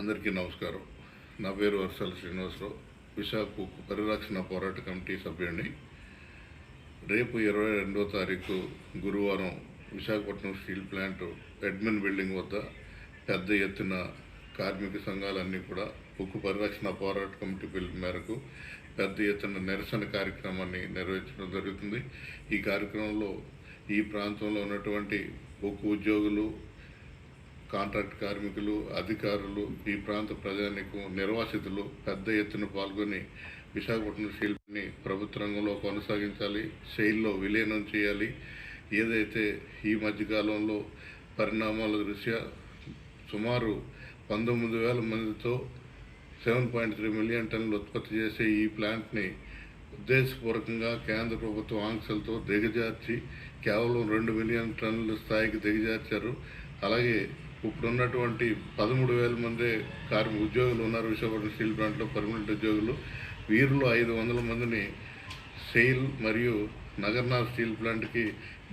అందరికీ నమస్కారం. నా పేరు వర్షాల శ్రీనివాసరావు. విశాఖ ఉక్కు పరిరక్షణ పోరాట కమిటీ సభ్యుడిని. రేపు ఇరవై రెండో తారీఖు గురువారం Visakhapatnam steel plant admin building వద్ద పెద్ద ఎత్తున కార్మిక సంఘాలన్నీ కూడా ఉక్కు పరిరక్షణ పోరాట కమిటీ పిలుపు మేరకు పెద్ద ఎత్తున నిరసన కార్యక్రమాన్ని నిర్వహించడం జరుగుతుంది. ఈ కార్యక్రమంలో ఈ ప్రాంతంలో ఉన్నటువంటి ఉక్కు ఉద్యోగులు కాంట్రాక్ట్ కార్మికులు అధికారులు ఈ ప్రాంత ప్రజానికం నిర్వాసితులు పెద్ద ఎత్తున పాల్గొని విశాఖపట్నం శిల్పిని ప్రభుత్వ రంగంలో కొనసాగించాలి శైలిలో విలీనం చేయాలి. ఏదైతే ఈ మధ్యకాలంలో పరిణామాల దృష్ట్యా సుమారు పంతొమ్మిది వేల మందితో సెవెన్ పాయింట్ త్రీ మిలియన్ టన్నులు ఉత్పత్తి చేసే ఈ ప్లాంట్ని ఉద్దేశపూర్వకంగా కేంద్ర ప్రభుత్వం ఆంక్షలతో దిగజార్చి కేవలం రెండు మిలియన్ టన్నుల స్థాయికి దిగజార్చారు. అలాగే ఇప్పుడున్నటువంటి పదమూడు వేల మంది కార్మిక ఉద్యోగులు ఉన్నారు విశాఖపట్నం స్టీల్ ప్లాంట్లో పర్మనెంట్ ఉద్యోగులు. వీరిలో ఐదు వందల మందిని సెయిల్ మరియు నగర్నాథ్ స్టీల్ ప్లాంట్కి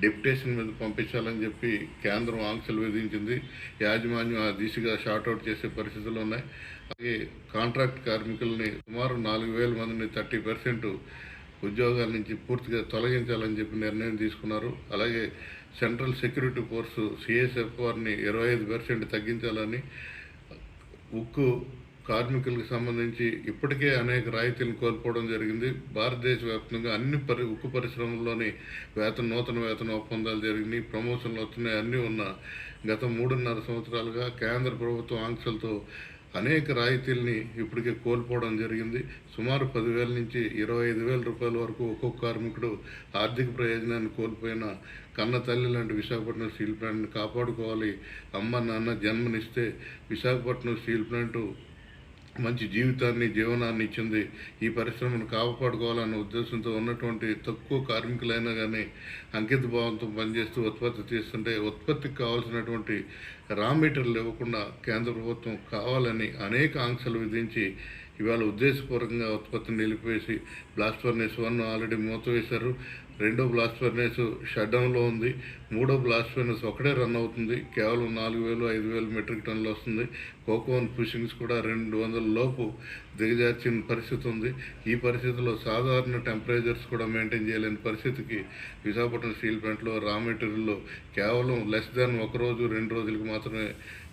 డెప్యుటేషన్ మీద పంపించాలని చెప్పి కేంద్రం ఆంక్షలు విధించింది. యాజమాన్యం ఆ దిశగా షార్ట్అవుట్ చేసే పరిస్థితులు ఉన్నాయి. అలాగే కాంట్రాక్ట్ కార్మికుల్ని సుమారు నాలుగు వేల మందిని థర్టీ పర్సెంట్ ఉద్యోగాల నుంచి పూర్తిగా తొలగించాలని చెప్పి నిర్ణయం తీసుకున్నారు. అలాగే సెంట్రల్ సెక్యూరిటీ ఫోర్సు సిఎస్ఎఫ్ వారిని ఇరవై ఐదు పర్సెంట్ తగ్గించాలని ఉక్కు కార్మికులకు సంబంధించి ఇప్పటికే అనేక రాయితీలను కోల్పోవడం జరిగింది. భారతదేశ వ్యాప్తంగా అన్ని పరి ఉక్కు పరిశ్రమల్లోని వేతన నూతన వేతన ఒప్పందాలు జరిగినాయి. ప్రమోషన్లు వస్తున్నాయి. అన్నీ ఉన్న గత మూడున్నర సంవత్సరాలుగా కేంద్ర ప్రభుత్వం ఆంక్షలతో అనేక రాయితీల్ని ఇప్పటికే కోల్పోవడం జరిగింది. సుమారు పదివేల నుంచి ఇరవై ఐదు వేల రూపాయల వరకు ఒక్కొక్క కార్మికుడు ఆర్థిక ప్రయోజనాన్ని కోల్పోయిన కన్న తల్లి లాంటి విశాఖపట్నం స్టీల్ ప్లాంట్ని కాపాడుకోవాలి. అమ్మ నాన్న జన్మనిస్తే విశాఖపట్నం స్టీల్ ప్లాంటు మంచి జీవితాన్ని జీవనాన్ని ఇచ్చింది. ఈ పరిశ్రమను కాపాడుకోవాలన్న ఉద్దేశంతో ఉన్నటువంటి తక్కువ కార్మికులైనా కానీ అంకిత భావంతో పనిచేస్తూ ఉత్పత్తి చేస్తుంటే ఉత్పత్తికి కావాల్సినటువంటి రా మెటీరియల్ ఇవ్వకుండా కేంద్ర ప్రభుత్వం కావాలని అనేక ఆంక్షలు విధించి ఇవాళ ఉద్దేశపూర్వకంగా ఉత్పత్తిని నిలిపేసి బ్లాస్ట్ ఫర్నేస్ వన్ ఆల్రెడీ మూతవేశారు. రెండో బ్లాస్ట్ ఫర్నేస్ షట్ డౌన్లో ఉంది. మూడో బ్లాస్ట్ ఫర్నేస్ ఒకటే రన్ అవుతుంది. కేవలం నాలుగు వేలు ఐదు వేలు మెట్రిక్ టన్నులు వస్తుంది. కోకోన్ ఫిషింగ్స్ కూడా రెండు వందల లోపు దిగజార్చిన పరిస్థితి ఉంది. ఈ పరిస్థితిలో సాధారణ టెంపరేచర్స్ కూడా మెయింటైన్ చేయలేని పరిస్థితికి విశాఖపట్నం స్టీల్ ప్లాంట్లో రా మెటీరియల్లో కేవలం లెస్ దాన్ ఒక రోజు రెండు రోజులకు మాత్రమే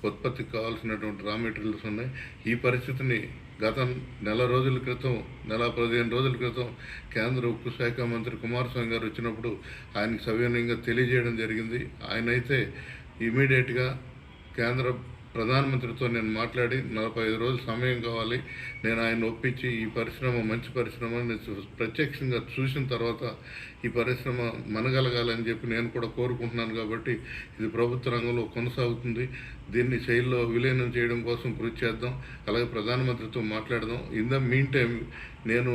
ఉత్పత్తికి కావాల్సినటువంటి రా మెటీరియల్స్ ఉన్నాయి. ఈ పరిస్థితిని గత నెల రోజుల క్రితం నెల పదిహేను రోజుల క్రితం కేంద్ర ఉక్కు శాఖ మంత్రి కుమారస్వామి గారు వచ్చినప్పుడు ఆయనకు సవినయంగా తెలియజేయడం జరిగింది. ఆయన అయితే ఇమీడియట్గా కేంద్ర ప్రధానమంత్రితో నేను మాట్లాడి నలభై ఐదు రోజులు సమయం కావాలి. నేను ఆయన ఒప్పించి ఈ పరిశ్రమ మంచి పరిశ్రమ నేను ప్రత్యక్షంగా చూసిన తర్వాత ఈ పరిశ్రమ మనగలగాలని చెప్పి నేను కూడా కోరుకుంటున్నాను కాబట్టి ఇది ప్రభుత్వ రంగంలో కొనసాగుతుంది. దీన్ని శైలిలో విలీనం చేయడం కోసం కృషి చేద్దాం. అలాగే ప్రధానమంత్రితో మాట్లాడదాం. ఇన్ ద మీన్ టైం నేను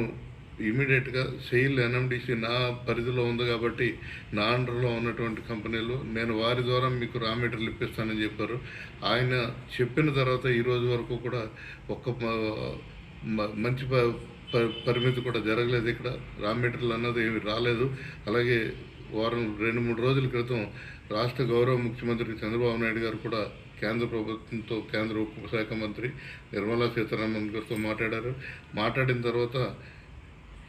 ఇమీడియట్గా సెయిల్ ఎన్ఎండిసి నా పరిధిలో ఉంది కాబట్టి నా అండర్లో ఉన్నటువంటి కంపెనీలు నేను వారి ద్వారా మీకు రా మెటీరియల్ ఇప్పిస్తానని చెప్పారు. ఆయన చెప్పిన తర్వాత ఈ రోజు వరకు కూడా ఒక్క మంచి ప- ప- పరిమితి కూడా జరగలేదు ఇక్కడ. రా మెటీరియల్ అన్నది ఏమి రాలేదు. అలాగే వారం రెండు మూడు రోజుల క్రితం రాష్ట్ర గౌరవ ముఖ్యమంత్రి చంద్రబాబు నాయుడు గారు కూడా కేంద్ర ప్రభుత్వంతో కేంద్ర ఉపశాఖ శాఖ మంత్రి నిర్మలా సీతారామన్ గారితో మాట్లాడారు. మాట్లాడిన తర్వాత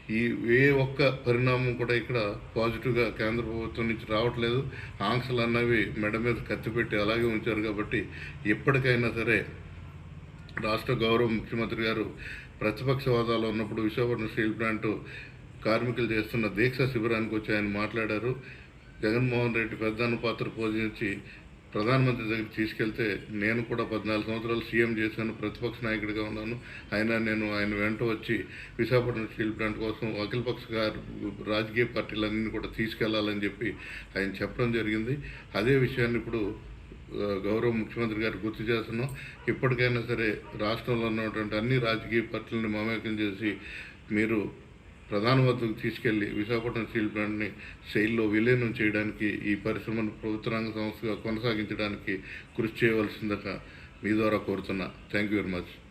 ఈ ఏ ఒక్క పరిణామం కూడా ఇక్కడ పాజిటివ్గా కేంద్ర ప్రభుత్వం నుంచి రావట్లేదు. ఆంక్షలు అన్నవి మెడ మీద కత్తి అలాగే ఉంచారు కాబట్టి ఎప్పటికైనా సరే రాష్ట్ర గౌరవ ముఖ్యమంత్రి గారు ప్రతిపక్ష హోదాలో ఉన్నప్పుడు విశాఖపట్నం స్టీల్ ప్లాంట్ కార్మికులు చేస్తున్న దీక్ష శిబిరానికి వచ్చి ఆయన మాట్లాడారు. జగన్మోహన్ రెడ్డి పెద్దన్న పాత్ర పోషించి ప్రధానమంత్రి దగ్గరికి తీసుకెళ్తే నేను కూడా పద్నాలుగు సంవత్సరాలు సీఎం చేశాను ప్రతిపక్ష నాయకుడిగా ఉన్నాను. ఆయన నేను ఆయన వెంట వచ్చి విశాఖపట్నం స్టీల్ ప్లాంట్ కోసం అఖిలపక్ష గారు రాజకీయ పార్టీలన్నీ కూడా తీసుకెళ్ళాలని చెప్పి ఆయన చెప్పడం జరిగింది. అదే విషయాన్ని ఇప్పుడు గౌరవ ముఖ్యమంత్రి గారు గుర్తు చేస్తున్నాం. ఇప్పటికైనా సరే రాష్ట్రంలో ఉన్నటువంటి అన్ని రాజకీయ పార్టీలను మమేకం చేసి మీరు ప్రధాన వద్దకు తీసుకెళ్ళి విశాఖపట్నం స్టీల్ ప్లాంట్ని శైలిలో విలీనం చేయడానికి ఈ పరిశ్రమను ప్రభుత్వ రంగ సంస్థగా కొనసాగించడానికి కృషి చేయవలసిందక మీ ద్వారా కోరుతున్నా. Thank you very much